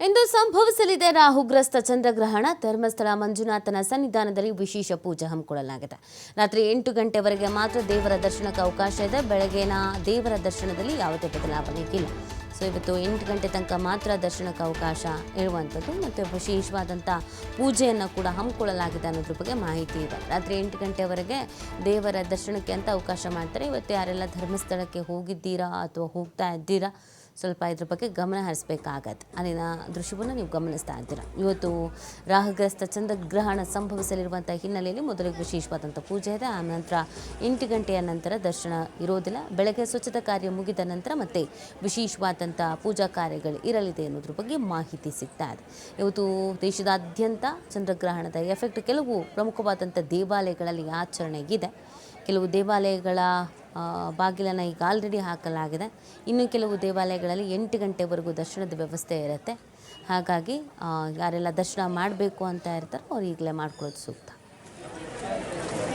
ಇಂದು ಸಂಭವಿಸಲಿದೆ. ರಾಹುಗ್ರಸ್ತ ಚಂದ್ರಗ್ರಹಣ, ಧರ್ಮಸ್ಥಳ ಮಂಜುನಾಥನ ಸನ್ನಿಧಾನದಲ್ಲಿ ವಿಶೇಷ ಪೂಜೆ ಹಮ್ಮಿಕೊಳ್ಳಲಾಗಿದೆ. ರಾತ್ರಿ ಎಂಟು ಗಂಟೆವರೆಗೆ ಮಾತ್ರ ದೇವರ ದರ್ಶನಕ್ಕೆ ಅವಕಾಶ ಇದೆ. ಬೆಳಗ್ಗಿನ ದೇವರ ದರ್ಶನದಲ್ಲಿ ಯಾವುದೇ ಬದಲಾವಣೆ ಇಲ್ಲ. ಸೊ, ಇವತ್ತು ಎಂಟು ಗಂಟೆ ತನಕ ಮಾತ್ರ ದರ್ಶನಕ್ಕೆ ಅವಕಾಶ ಇರುವಂಥದ್ದು ಮತ್ತು ವಿಶೇಷವಾದಂಥ ಪೂಜೆಯನ್ನು ಕೂಡ ಹಮ್ಮಿಕೊಳ್ಳಲಾಗಿದೆ ಅನ್ನೋದ್ರ ಬಗ್ಗೆ ಮಾಹಿತಿ ಇದೆ. ರಾತ್ರಿ ಎಂಟು ಗಂಟೆವರೆಗೆ ದೇವರ ದರ್ಶನಕ್ಕೆ ಅಂತ ಅವಕಾಶ ಮಾಡ್ತಾರೆ? ಇವತ್ತು ಯಾರೆಲ್ಲ ಧರ್ಮಸ್ಥಳಕ್ಕೆ ಹೋಗಿದ್ದೀರಾ ಅಥವಾ ಹೋಗ್ತಾ ಇದ್ದೀರಾ? ಸ್ವಲ್ಪ ಇದ್ರ ಬಗ್ಗೆ ಗಮನ ಹರಿಸ್ಬೇಕಾಗತ್ತೆ. ಅಲ್ಲಿನ ದೃಶ್ಯವನ್ನು ನೀವು ಗಮನಿಸ್ತಾ ಇದ್ದೀರಾ ಇವತ್ತು ರಾಹುಗ್ರಸ್ತ ಚಂದ್ರಗ್ರಹಣ ಸಂಭವಿಸಲಿರುವಂಥ ಹಿನ್ನೆಲೆಯಲ್ಲಿ ಮೊದಲಿಗೆ ವಿಶೇಷವಾದಂಥ ಪೂಜೆ ಇದೆ. ಆ ನಂತರ ಎಂಟು ಗಂಟೆಯ ನಂತರ ದರ್ಶನ ಇರೋದಿಲ್ಲ. ಬೆಳಗ್ಗೆ ಸ್ವಚ್ಛತಾ ಕಾರ್ಯ ಮುಗಿದ ನಂತರ ಮತ್ತೆ ವಿಶೇಷವಾದಂಥ ಪೂಜಾ ಕಾರ್ಯಗಳು ಇರಲಿದೆ ಅನ್ನೋದ್ರ ಬಗ್ಗೆ ಮಾಹಿತಿ ಸಿಗ್ತಾ ಇದೆ. ಇವತ್ತು ದೇಶದಾದ್ಯಂತ ಚಂದ್ರಗ್ರಹಣದ ಎಫೆಕ್ಟ್ ಕೆಲವು ಪ್ರಮುಖವಾದಂಥ ದೇವಾಲಯಗಳಲ್ಲಿ ಆಚರಣೆಗಿದೆ ಕೆಲವು ದೇವಾಲಯಗಳ ಬಾಗಿಲನ್ನು ಈಗ ಆಲ್ರೆಡಿ ಹಾಕಲಾಗಿದೆ. ಇನ್ನು ಕೆಲವು ದೇವಾಲಯಗಳಲ್ಲಿ ಎಂಟು ಗಂಟೆವರೆಗೂ ದರ್ಶನದ ವ್ಯವಸ್ಥೆ ಇರುತ್ತೆ. ಹಾಗಾಗಿ ಯಾರೆಲ್ಲ ದರ್ಶನ ಮಾಡಬೇಕು ಅಂತ ಇರ್ತಾರೋ ಅವ್ರು ಈಗಲೇ ಮಾಡ್ಕೊಳ್ಳೋದು ಸೂಕ್ತ.